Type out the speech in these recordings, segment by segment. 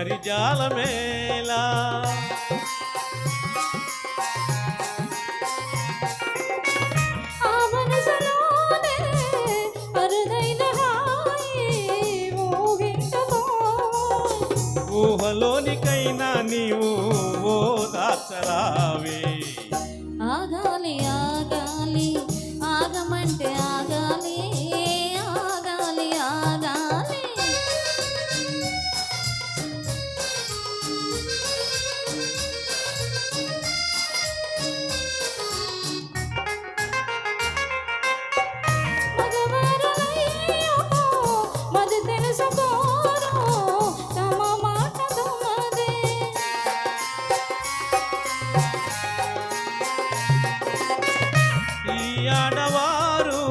మరి జాలమేలా ఆ మనసులోనే అరుదైన హాయి ఊహించుకో ఊహలోనికైనా నీవు ఓ దాచరావే ఆగాలి ఆగాలి ఆడవారు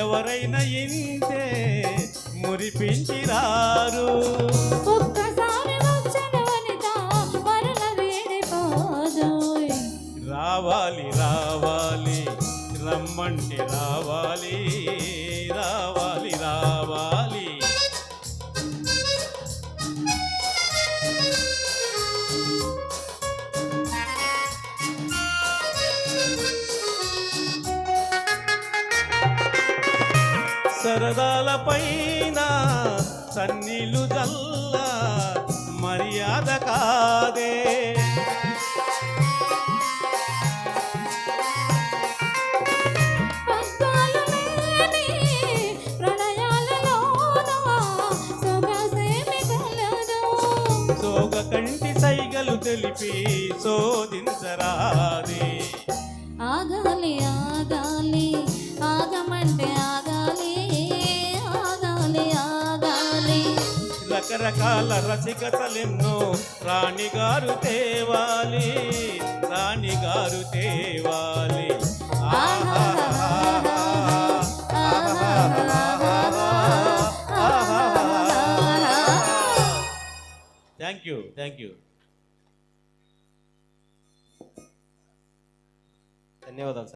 ఎవరైనా ఇంతే మురిపించిరారు. రావాలి రావాలి రమ్మంటే రావాలి రావాలి సరదాల పైన సన్నీళ్ళు చల్ల మర్యాద కాదే. కంటి సైగలు తెలిపి శోధించరాదే. రకరకాల రసికతలెన్నో రాణిగారు తేవాలి రాణిగారు తేవాలి. థ్యాంక్ యూ థ్యాంక్ యూ ధన్యవాదాలు సార్.